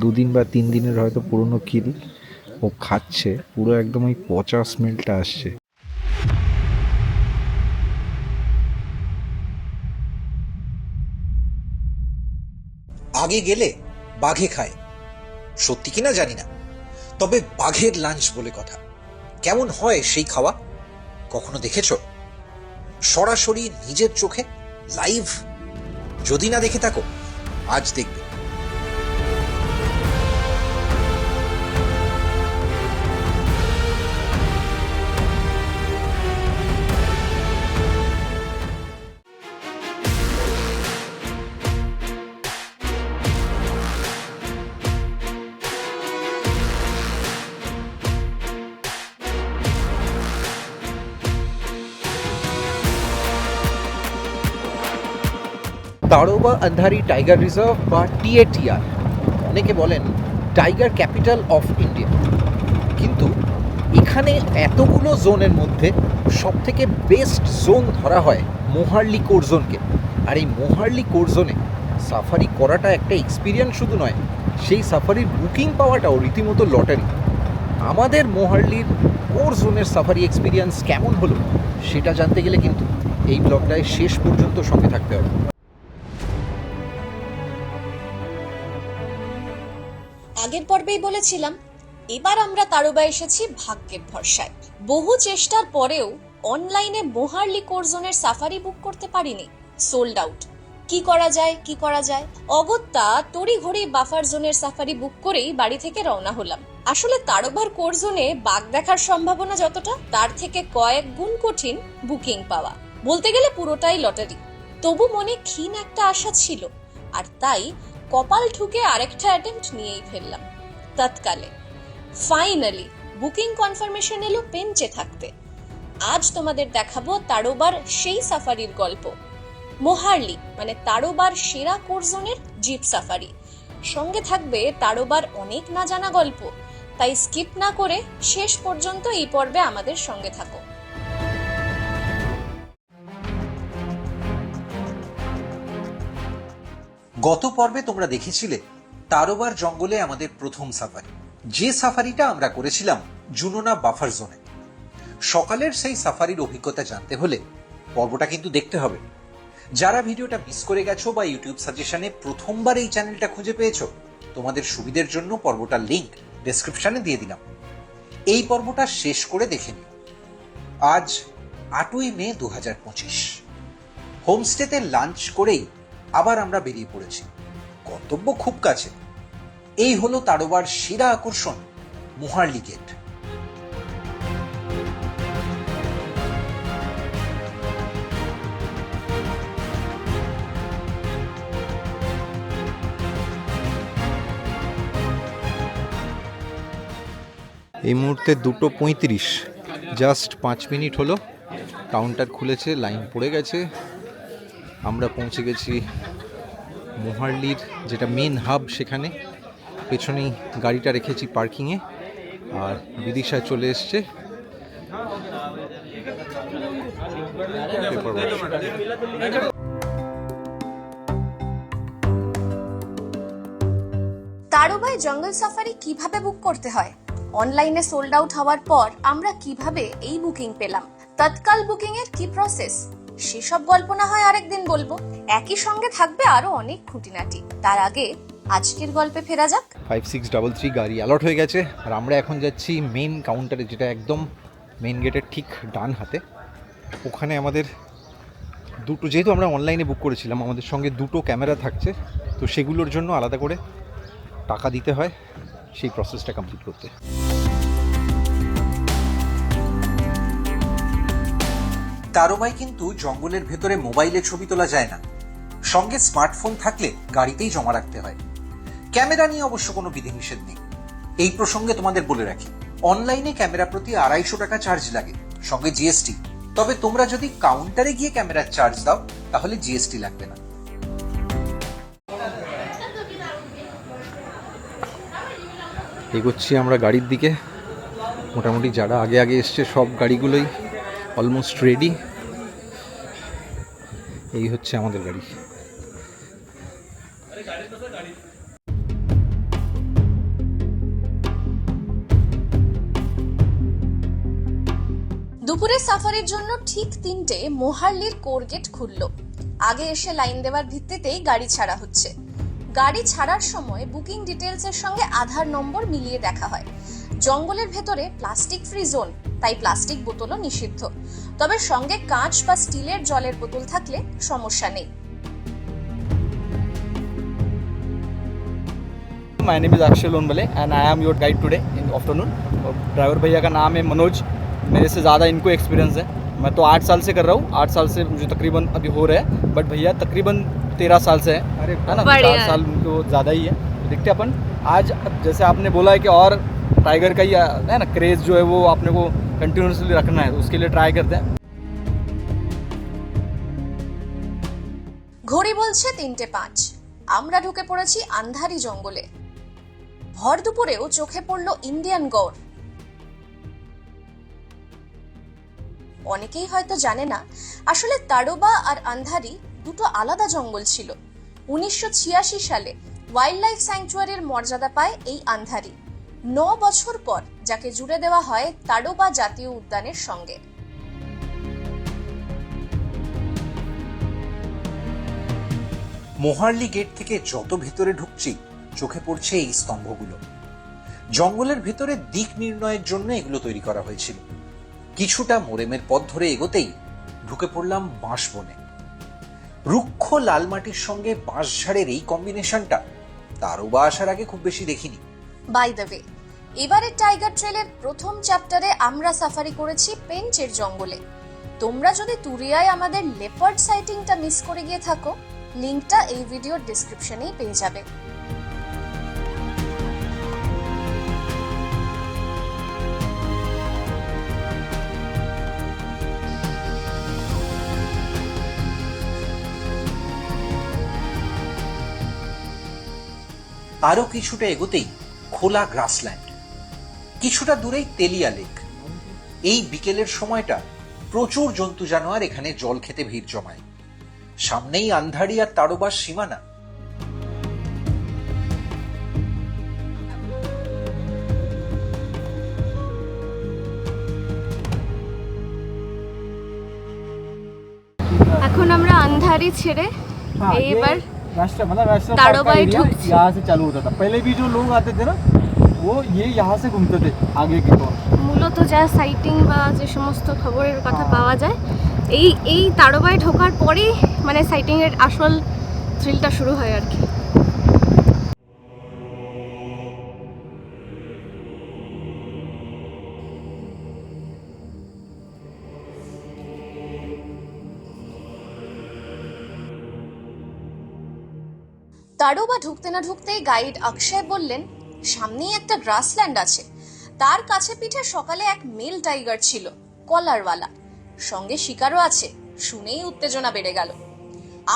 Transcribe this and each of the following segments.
দুদিন বা তিন দিনের হয়তো পুরনো কিল ও খাচ্ছে, পুরো একদম ওই পচা স্মেলটা আসছে। আগে গেলে বাঘে খায়। সত্যি কিনা জানি না। তবে বাঘের লাঞ্চ বলে কথা। কেমন হয় সেই খাওয়া? কখনো দেখেছ? সরাসরি নিজের চোখে লাইভ যদি না দেখে থাকো, আজ দেখবে। তাড়োবা আন্ধারি টাইগার রিজার্ভ বা টিএটিআর অনেকে বলেন টাইগার ক্যাপিটাল অফ ইন্ডিয়া। কিন্তু এখানে এতগুলো জোনের মধ্যে সব থেকে বেস্ট জোন ধরা হয় মোহার্লি কোর জোনকে আর এই মোহার্লি কোর জোনে সাফারি করাটা একটা এক্সপিরিয়েন্স শুধু নয়, সেই সাফারির বুকিং পাওয়াটাও রীতিমতো লটারি। আমাদের মোহার্লির কোর জোনের সাফারি এক্সপিরিয়েন্স কেমন হলো, সেটা জানতে গেলে কিন্তু এই ব্লগটায় শেষ পর্যন্ত সঙ্গে থাকতে হবে। আগের পর্বেই বলেছিলাম, এবার আমরা তারবা এসেছি ভাগ্যের ভরসায়। বহু চেষ্টার পরেও অনলাইনে মোহার্লি কোরজনের সাফারি বুক করতে পারিনি। সোল্ড আউট কি করা যায়, কি করা যায়? অগত্যা তড়ি ঘড়ি বাফার জোনের সাফারি বুক করেই বাড়ি থেকে রওনা হলাম। আসলে তারবার কোরজনে বাঘ দেখার সম্ভাবনা যতটা, তার থেকে কয়েক গুণ কঠিন বুকিং পাওয়া। বলতে গেলে পুরোটাই লটারি। তবু মনে ক্ষীণ একটা আশা ছিল। আর তাই কপাল ঠুকে আরেকটা অ্যাটেম্প্ট নিয়েই ফেললাম। তৎকালে। ফাইনালি বুকিং কনফার্মেশন এলো পেঞ্চে থাকতে। আজ তোমাদের দেখাবো তারোবার সেই সাফারির গল্প। মোহার্লি মানে তারোবার সেরা কোরজনের জিপ সাফারি সঙ্গে থাকবে তারোবার অনেক না জানা গল্প। তাই স্কিপ না করে শেষ পর্যন্ত এই পর্বে আমাদের সঙ্গে থাকো। গত পর্বে তোমরা দেখেছিলে, তারোবার জঙ্গলে আমাদের প্রথম সাফারি। যে সাফারিটা আমরা করেছিলাম জুনোনা বাফার জোনে। সকালের সেই সাফারির অভিজ্ঞতা জানতে হলে পর্বটা কিন্তু দেখতে হবে। যারা ভিডিওটা মিস করে গেছো বা ইউটিউব সাজেশনে প্রথমবার এই চ্যানেলটা খুঁজে পেয়েছ, তোমাদের সুবিধের জন্য পর্বটার লিংক ডেসক্রিপশনে দিয়ে দিলাম। এই পর্বটা শেষ করে দেখে নিও। আজ আটই মে দু হাজার পঁচিশ। হোমস্টেতে লাঞ্চ করেই আবার আমরা বেরিয়ে পড়েছি। গন্তব্য খুব কাছে। এই হলো তারোবার সেরা আকর্ষণ মোহার্লি গেট। এই মুহূর্তে দুটো পঁয়ত্রিশ। জাস্ট পাঁচ মিনিট হলো। কাউন্টার খুলেছে, লাইন পড়ে গেছে। আমরা পৌঁছে গেছি মোহার্লির যেটা মেন হাব সেখানে। পেছনেই গাড়িটা রেখেছি পার্কিংয়ে আর বিদিশা চলে এসছে। তারোবায় জঙ্গল সাফারি কীভাবে বুক করতে হয়? অনলাইনে সোল্ড আউট হওয়ার পর আমরা কীভাবে এই বুকিং পেলাম? তৎকাল বুকিং এর কি প্রসেস সেসব গল্প না হয় আরেকদিন বলব। একই সঙ্গে থাকবে আরও অনেক খুঁটিনাটি। তার আগে আজকের গল্পে ফেরা যাক। ফাইভ সিক্স ডাবল থ্রি গাড়ি অ্যালট হয়ে গেছে। আর আমরা এখন যাচ্ছি মেন কাউন্টারে যেটা একদম মেন গেটের ঠিক ডান হাতে। ওখানে আমাদের দুটো, যেহেতু আমরা অনলাইনে বুক করেছিলাম, আমাদের সঙ্গে দুটো ক্যামেরা থাকছে। তো সেগুলোর জন্য আলাদা করে টাকা দিতে হয়। সেই প্রসেসটা কমপ্লিট করতে। তারোবায় কিন্তু জঙ্গলের ভেতরে মোবাইলে ছবি তোলা যায় না। সঙ্গে স্মার্টফোন থাকলে গাড়িতেই জমা রাখতে হয়। ক্যামেরা নিয়ে অবশ্য কোনো বিধিনিষেধ নেই। এই প্রসঙ্গে তোমাদের বলে রাখি, অনলাইনে ক্যামেরা প্রতি আড়াইশো টাকা চার্জ লাগে, সঙ্গে জিএসটি তবে তোমরা যদি কাউন্টারে গিয়ে ক্যামেরার চার্জ দাও, তাহলে জিএসটি লাগবে না। এগোচ্ছি আমরা গাড়ির দিকে। মোটামুটি যারা আগে আগে এসছে, সব গাড়িগুলোই অলমোস্ট রেডি এই হচ্ছে আমাদের গাড়ি। দুপুরে সাফারির জন্য ঠিক তিনটে মোহাল্লির কোরগেট খুলল। আগে এসে লাইন দেওয়ার ভিত্তিতেই গাড়ি ছাড়া হচ্ছে। গাড়ি ছাড়ার সময় বুকিং ডিটেলসের সঙ্গে আধার নম্বর মিলিয়ে দেখা হয়। জঙ্গলের ভেতরে প্লাস্টিক ফ্রি জোন তাই প্লাস্টিক বোতলও নিষিদ্ধ তবে সঙ্গে কাঁচ বা স্টিলের জলের বোতল থাকলে সমস্যা নেই my name is Akshay Lonbale and I am your guide today in afternoon driver भैया का नाम है मनोज मेरे से ज़्यादा इनको एक्सपीरियंस है मैं तो आठ साल से कर रहा हूँ आठ साल से मुझे तकरीबन अभी हो रहा है बट भैया तकरीबन तेरह साल से है है ना बढ़िया चार है। साल तो ज़्यादा ही है तो देखते हैं अपन आज जैसे आपने बोला है कि और टाइगर का ही है ना क्रेज़ जो है वो अपने को कंटिन्यूसली रखना है तो उसके लिए ट्राई करते हैं ঘড়ি বলছে তিনটে পাঁচ আমরা ঢুকে পড়েছি আন্ধারি জঙ্গলে ভর দুপুরেও চোখে পড়ল ইন্ডিয়ান গড় অনেকেই হয়তো জানে না আসলে তাড়োবা আর আন্ধারি দুটো আলাদা জঙ্গল ছিল উনিশশো সালে ওয়াইল্ড লাইফ স্যাংচুয়ারির মর্যাদা পায় এই আন্ধারি ন বছর পর যাকে জুড়ে দেওয়া হয় তাড়োবা জাতীয় উদ্যানের সঙ্গে। মোহার্লি গেট থেকে যত ভেতরে ঢুকছি, চোখে পড়ছে এই স্তম্ভগুলো। জঙ্গলের ভেতরে দিক নির্ণয়ের জন্য এগুলো তৈরি করা হয়েছিল। কিছুটা মোরেমের পথ ধরে এগোতেই ঢুকে পড়লাম বাঁশ বনে রুক্ষ লাল মাটির সঙ্গে বাঁশঝাড়ের এই কম্বিনেশনটা তারও বা আসার আগে খুব বেশি দেখিনি। বাই দ্য ওয়ে এবারের টাইগার ট্রেলের প্রথম চ্যাপ্টারে আমরা সাফারি করেছি পেঞ্চের জঙ্গলে। তোমরা যদি তুরিয়ায় আমাদের লেপার্ড সাইটিংটা মিস করে গিয়ে থাকো লিংকটা এই ভিডিওর ডিসক্রিপশনেই পেয়ে যাবে। আরও কিছুটা এগোতেই খোলা গ্রাসল্যান্ড কিছুটা দূরেই তেলিয়া লেক এই বিকেলের সময়টা প্রচুর জন্তু জানোয়ার এখানে জল খেতে ভিড় জমায়। সামনেই আন্ধারি আর তারোবার সীমানা। এখন আমরা আন্ধারি ছেড়ে এইবার मतलब ताड़ोबाई ठुक यहाँ से चालू होता था। पहले भी जो लोग आते थे ना वो ये यहाँ से घूमते थे आगे की ओर। মূলত যা সাইটিং বা যে সমস্ত খবরের কথা পাওয়া যায় এই এই তারবায় ঢোকার পরেই মানে সাইটিংয়ের আসল থ্রিলটা শুরু হয় আর কি। তাড়োবা ঢুকতে না ঢুকতেই গাইড অক্ষয় বললেন, সামনেই একটা গ্রাসল্যান্ড আছে। তার কাছে পিঠে সকালে এক মেল টাইগার ছিল, কলারওয়ালা। সঙ্গে শিকারও আছে, শুনেই উত্তেজনা বেড়ে গেল।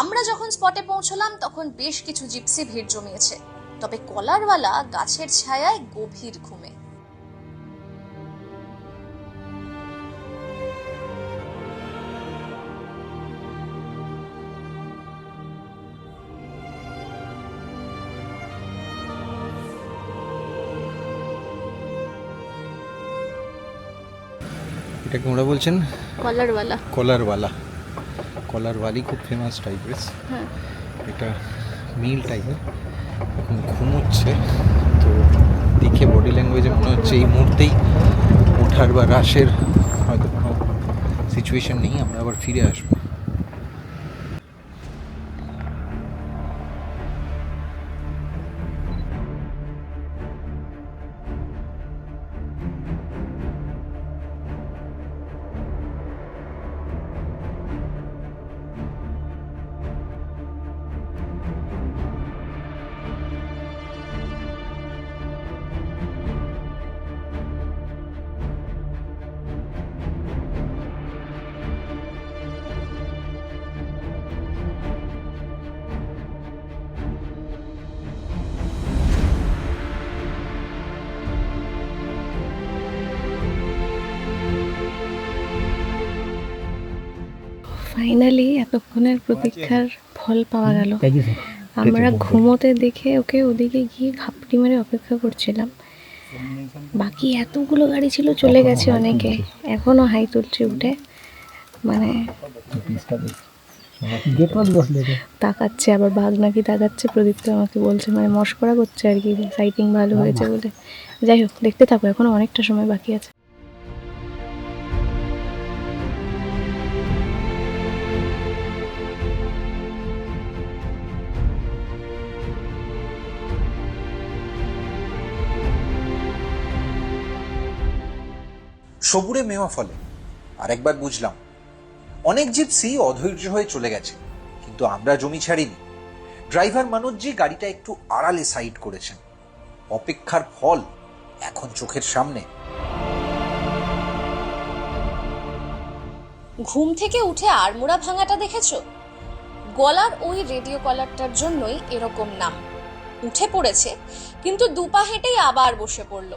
আমরা যখন স্পটে পৌঁছলাম, তখন বেশ কিছু জিপসি ভিড় জমিয়েছে। তবে কলারওয়ালা গাছের ছায়ায় গভীর ঘুমে। এটাকে ওরা বলছেন? কলারওয়ালা। কলারওয়ালা। কলারওয়ালি খুব ফেমাস টাইপের হ্যাঁ। এটা মিল টাইপের এখন ঘুমোচ্ছে। তো দেখে বডি ল্যাঙ্গুয়েজে মনে হচ্ছে এই মুহূর্তেই ওঠার বা রাশের হয়তো কোনো সিচুয়েশন নেই। আমরা আবার ফিরে আসব। ফাইনালি এতক্ষণের প্রতীক্ষার ফল পাওয়া গেল। আমরা ঘুমোতে দেখে ওকে ওদিকে গিয়ে ঘাপটি মেরে অপেক্ষা করছিলাম। বাকি এতগুলো গাড়ি ছিল চলে গেছে অনেকে। এখনও হাই তুলছে উঠে। মানে তাকাচ্ছে আবার বাঘ নাকি তাকাচ্ছে প্রদীপ তো আমাকে বলছে মানে মস্করা করছে আর কি সাইটিং ভালো হয়েছে বলে। যাই হোক দেখতে থাকো এখনও অনেকটা সময় বাকি আছে। সবুরে মেওয়া ফলে। আরেকবার বুঝলাম, অনেক জিপসি অধৈর্য হয়ে চলে গেছে, কিন্তু আমরা জমি ছাড়িনি। ড্রাইভার মানুষজি গাড়িটা একটু আড়ালে সাইড করেছেন। অপেক্ষার ফল এখন চোখের সামনে। ঘুম থেকে উঠে আড়মোড়া ভাঙাটা দেখেছ? গলার ওই রেডিও কলারটার জন্যই এরকম নাম। উঠে পড়েছে, কিন্তু দুপা হেঁটেই আবার বসে পড়ল।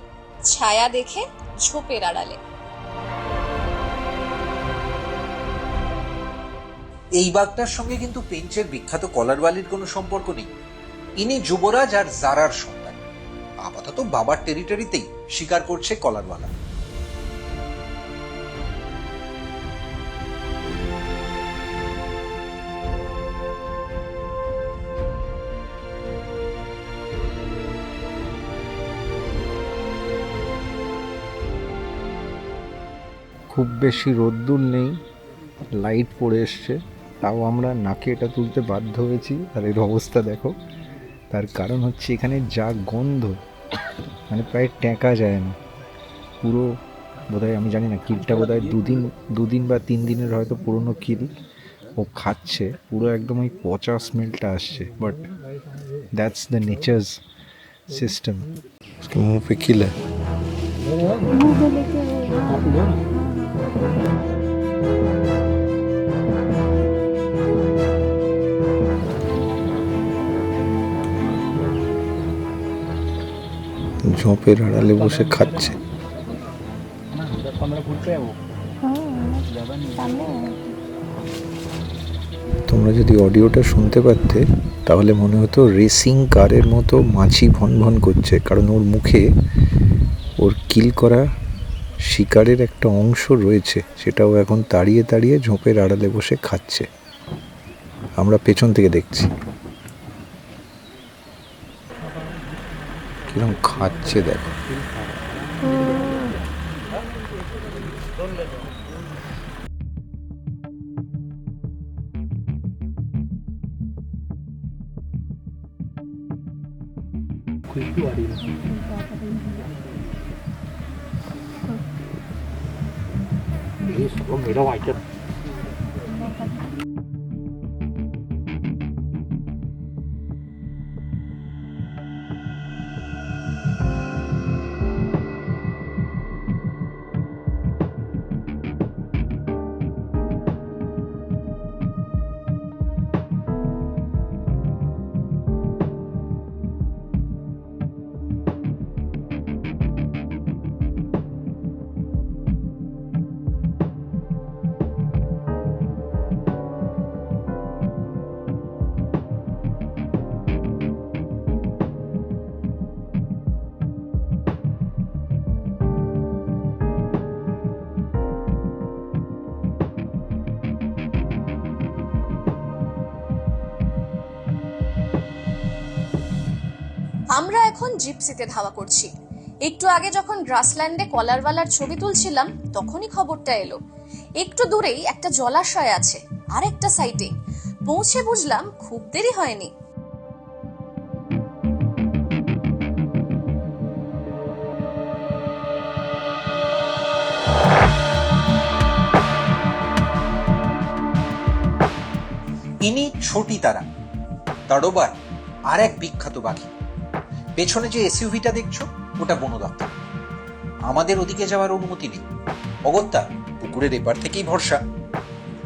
ছায়া দেখে ঝোপের আড়ালে। এই বাঘটার সঙ্গে কিন্তু পেঞ্চের বিখ্যাত কলারওয়ালির কোনো সম্পর্ক নেই। ইনি যুবরাজ আর জারার সন্তান। আপাতত বাবার টেরিটরিতেই শিকার করছে কলারওয়ালা। খুব বেশি রোদ্দুর নেই লাইট পড়ে এসছে তাও আমরা নাকে এটা তুলতে বাধ্য হয়েছি আর এর অবস্থা দেখো তার কারণ হচ্ছে এখানে যা গন্ধ মানে প্রায় ট্যাঁকা যায় না পুরো বোধহয় আমি জানি না কিলটা বোধহয় দুদিন দুদিন বা তিন দিনের হয়তো পুরনো কিল ও খাচ্ছে পুরো একদম ওই পচা স্মেলটা আসছে but that's the nature's system মুখ पे किल है ঝোপের আড়ালে বসে খাচ্ছে। তোমরা যদি অডিওটা শুনতে পারতে, তাহলে মনে হতো রেসিং কারের মতো মাছি ভন ভন করছে, কারণ ওর মুখে ওর কিল করা শিকারের একটা অংশ রয়েছে, সেটাও এখন তাড়িয়ে তাড়িয়ে ঝোপের আড়ালে বসে খাচ্ছে। আমরা পেছন থেকে দেখছি। কিরম খাচ্ছে দেখো। ระหว่างจะ এখন জিপসিতে ধাওয়া করছি। একটু আগে যখন গ্রাসল্যান্ডে কলারওয়ালার ছবি তুলছিলাম, তখনই খবরটা এলো। একটু দূরেই একটা জলাশয় আছে আর একটা সাইটে। পৌঁছে বুঝলাম খুব দেরি হয়নি। ইনি ছোটি তারা তাড়োবার আর এক বিখ্যাত বাঘি পেছনে যে এসইউভিটা দেখছ, ওটা বন দপ্তর। আমাদের ওদিকে যাওয়ার অনুমতি নেই। অগত্যা, পুকুরের এপার থেকেই ভরসা।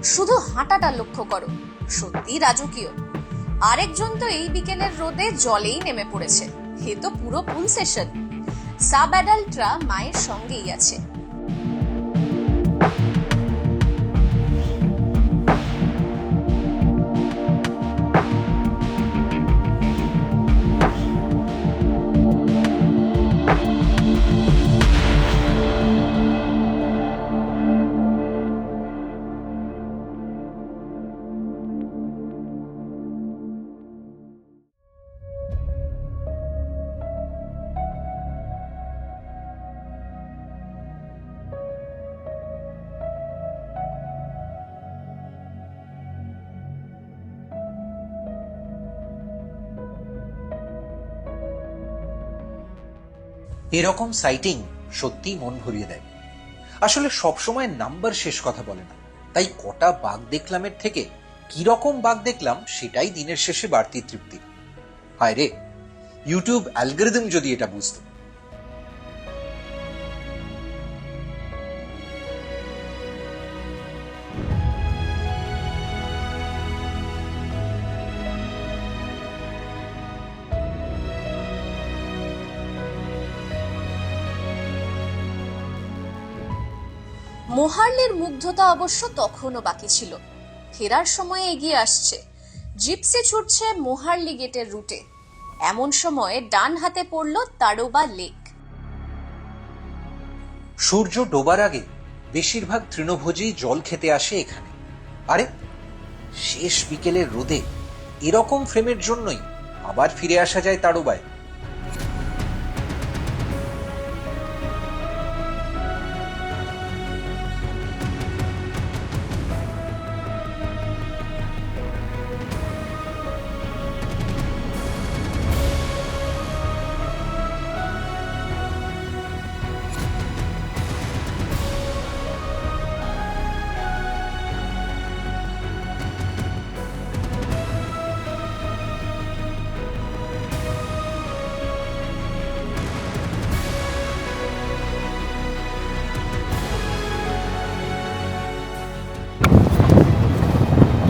শুধু হাঁটাটা লক্ষ্য করো। সত্যি রাজকীয়। আরেকজন তো এই বিকেলের রোদে জলেই নেমে পড়েছে। এ তো পুরো পুল সেশন। সাব অ্যাডাল্টরা মায়ের সঙ্গেই আছে। এরকম সাইটিং সত্যিই মন ভরিয়ে দেয়। আসলে সবসময় নাম্বার শেষ কথা বলে না। তাই কটা বাঘ দেখলামের থেকে, কীরকম বাঘ দেখলাম সেটাই দিনের শেষে বাড়তি তৃপ্তি। হায় রে ইউটিউব অ্যালগোরিদম যদি এটা বুঝতো। মোহার্লির মুগ্ধতা অবশ্য তখনও বাকি ছিল। ফেরার সময় এগিয়ে আসছে। জিপসি ছুটছে মোহার্লি গেটের রুটে। এমন সময় ডান হাতে পড়ল তাড়োবা লেক। সূর্য ডোবার আগে বেশিরভাগ তৃণভোজী জল খেতে আসে এখানে। আরে, শেষ বিকেলের রোদে এরকম ফ্রেমের জন্যই আবার ফিরে আসা যায় তাড়োবায়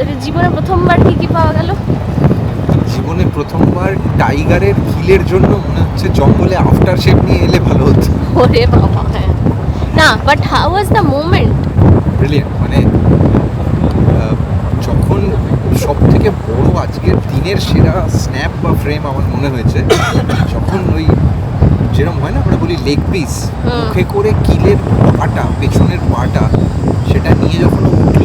তোদের জীবনে প্রথমবার কি কি পাওয়া গেল? জীবনে প্রথমবার টাইগারের কিলের জন্য মনে হচ্ছে জঙ্গলে আফটার শেপ নিয়ে এলে ভালো হতো। ওরে বাবা হ্যাঁ। না but how was the moment brilliant মানে যখন সব থেকে বড় আজকের দিনের সেরা স্ন্যাপ বা ফ্রেম আমার মনে হয়েছে যখন ওই যেরকম হয় না আমরা বলি লেগ পিস। মুখে করে কিলের পাটা পেছনের পাটা সেটা নিয়ে যখন উঠল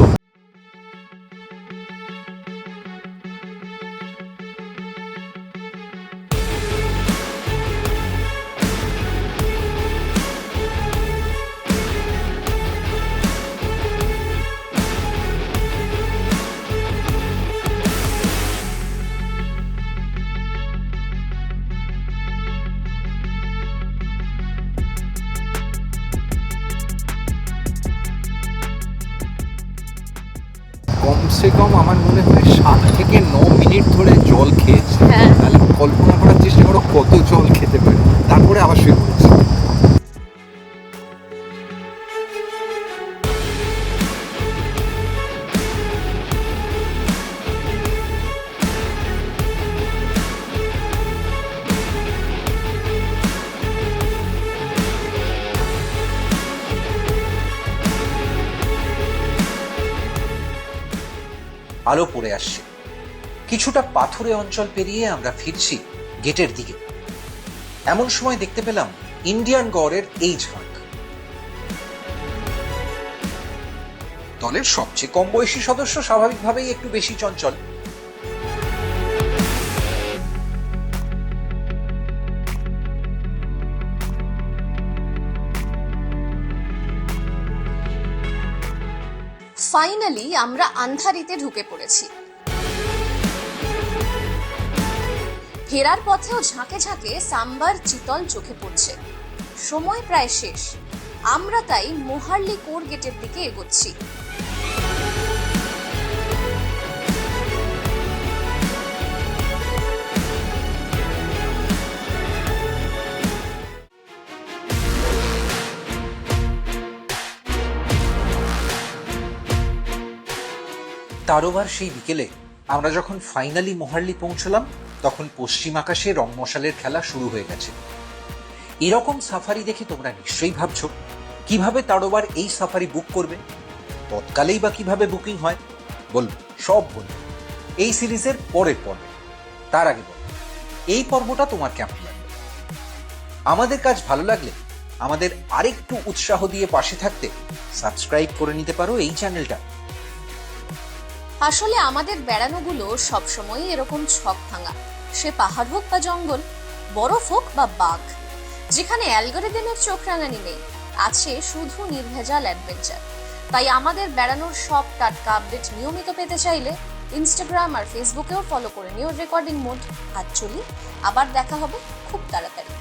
আমার মনে হয় সাত থেকে ন মিনিট ধরে জল খেয়েছে। হ্যাঁ। তাহলে কল্পনা করার চেষ্টা করো কত জল খেতে পারে। তারপরে আবার শুয়ে পড়েছে। আলো পড়ে আসছে। কিছুটা পাথুরে অঞ্চল পেরিয়ে আমরা ফিরছি গেটের দিকে। এমন সময় দেখতে পেলাম ইন্ডিয়ান গড়ের এই ঝাঁক দলের সবচেয়ে কম বয়সী সদস্য স্বাভাবিকভাবেই একটু বেশি চঞ্চল। ফাইনালি আমরা আন্ধারিতে ঢুকে পড়েছি। ফেরার পথেও ঝাঁকে ঝাঁকে সাম্বার চিতল চোখে পড়ছে। সময় প্রায় শেষ। আমরা তাই মোহার্লি কোর গেটের দিকে এগোচ্ছি। তারোবার সেই বিকেলে আমরা যখন ফাইনালি মোহার্লি পৌঁছলাম, তখন পশ্চিম আকাশে রং মশালের খেলা শুরু হয়ে গেছে। এরকম সাফারি দেখে তোমরা নিশ্চয়ই ভাবছ, কীভাবে তারোবার এই সাফারি বুক করবে? তৎকালেই বা কীভাবে বুকিং হয়? বলব, সব বলব। এই সিরিজের পরের পর্বে। তার আগে বল, এই পর্বটা তোমার কেমন লাগল? আমাদের কাজ ভালো লাগলে, আমাদের আরেকটু উৎসাহ দিয়ে পাশে থাকতে সাবস্ক্রাইব করে নিতে পারো এই চ্যানেলটা। আসলে আমাদের বেড়ানোগুলো সবসময় এরকম ছক ভাঙা। সে পাহাড় হোক বা জঙ্গল, বরফ হোক বা বাঘ, যেখানে অ্যালগোরিদমের চোখ রাঙানি নেই, আছে শুধু নির্ভেজাল অ্যাডভেঞ্চার। তাই আমাদের বেড়ানোর সব টাটকা আপডেট নিয়মিত পেতে চাইলে ইনস্টাগ্রাম আর ফেসবুকেও ফলো করে নিও রেকর্ডিং মোড। আর চলি, আবার দেখা হবে খুব তাড়াতাড়ি।